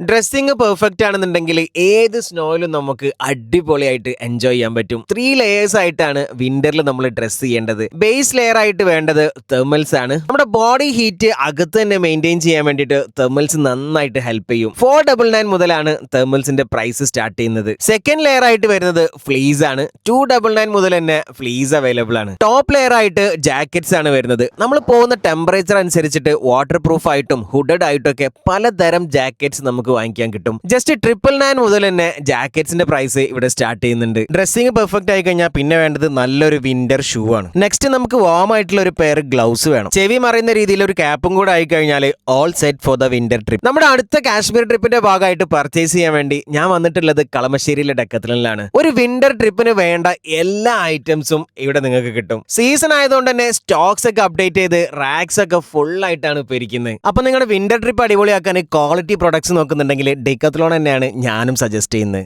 Dressing perfect ആണെന്നുണ്ടെങ്കിൽ ഏത് സ്നോയിലും നമുക്ക് അടിപൊളിയായിട്ട് എൻജോയ് ചെയ്യാൻ പറ്റും. ത്രീ ലെയേഴ്സ് ആയിട്ടാണ് വിന്ററിൽ നമ്മൾ ഡ്രസ്സ് ചെയ്യേണ്ടത്. ബേസ് ലെയർ ആയിട്ട് വേണ്ടത് തെർമൽസ് ആണ്. നമ്മുടെ ബോഡി ഹീറ്റ് അകത്ത് തന്നെ മെയിന്റെയിൻ ചെയ്യാൻ വേണ്ടിയിട്ട് തെർമൽസ് നന്നായിട്ട് ഹെൽപ്പ് ചെയ്യും. ഫോർ ഡബിൾ നയൻ മുതലാണ് തെർമൽസിന്റെ പ്രൈസ് സ്റ്റാർട്ട് ചെയ്യുന്നത്. സെക്കൻഡ് ലെയർ ആയിട്ട് വരുന്നത് ഫ്ലീസ് ആണ്. ടു ഡബിൾ നയൻ മുതൽ തന്നെ ഫ്ലീസ് അവൈലബിൾ ആണ്. ടോപ്പ് ലെയർ ആയിട്ട് ജാക്കറ്റ്സ് ആണ് വരുന്നത്. നമ്മൾ പോകുന്ന ടെമ്പറേച്ചർ അനുസരിച്ചിട്ട് വാട്ടർ പ്രൂഫ് ആയിട്ടും ഹുഡഡ് ആയിട്ടും ഒക്കെ പലതരം ജാക്കറ്റ്സ് നമുക്ക് വാങ്ങിക്കാൻ കിട്ടും. ജസ്റ്റ് ട്രിപ്പിൾ നയൻ മുതൽ തന്നെ ജാക്കറ്റ്സിന്റെ പ്രൈസ് ഇവിടെ സ്റ്റാർട്ട് ചെയ്യുന്നുണ്ട്. ഡ്രസ്സിംഗ് പെർഫെക്റ്റ് ആയി കഴിഞ്ഞാൽ പിന്നെ വേണ്ടത് നല്ലൊരു വിന്റർ ഷൂ ആണ്. നെക്സ്റ്റ് നമുക്ക് വാം ആയിട്ടുള്ള ഒരു പെയർ ഗ്ലൗസ് വേണം. ചെവി മറിയുന്ന രീതിയിൽ ഒരു ക്യാപ്പും കൂടെ ആയി കഴിഞ്ഞാൽ all set for the winter trip നമ്മുടെ അടുത്ത കാശ്മീർ ട്രിപ്പിന്റെ ഭാഗമായിട്ട് പർച്ചേസ് ചെയ്യാൻ വേണ്ടി ഞാൻ വന്നിട്ടുള്ളത് കളമശ്ശേരിയിലെ ഡക്കത്തിലാണ് ഒരു വിന്റർ ട്രിപ്പിന് വേണ്ട എല്ലാ ഐറ്റംസും ഇവിടെ നിങ്ങൾക്ക് കിട്ടും. സീസൺ ആയതുകൊണ്ട് തന്നെ സ്റ്റോക്സ് ഒക്കെ അപ്ഡേറ്റ് ചെയ്ത് റാക്സ് ഒക്കെ ഫുൾ ആയിട്ടാണ് ഇപ്പൊ ഇരിക്കുന്നത്. അപ്പൊ നിങ്ങളുടെ വിന്റർ ട്രിപ്പ് അടിപൊളിയാക്കാൻ ക്വാളിറ്റി പ്രൊഡക്ട്സ് നോക്കുന്നുണ്ടെങ്കിൽ ഡെക്കത്ലോൺ തന്നെയാണ് ഞാനും സജസ്റ്റ് ചെയ്യുന്നത്.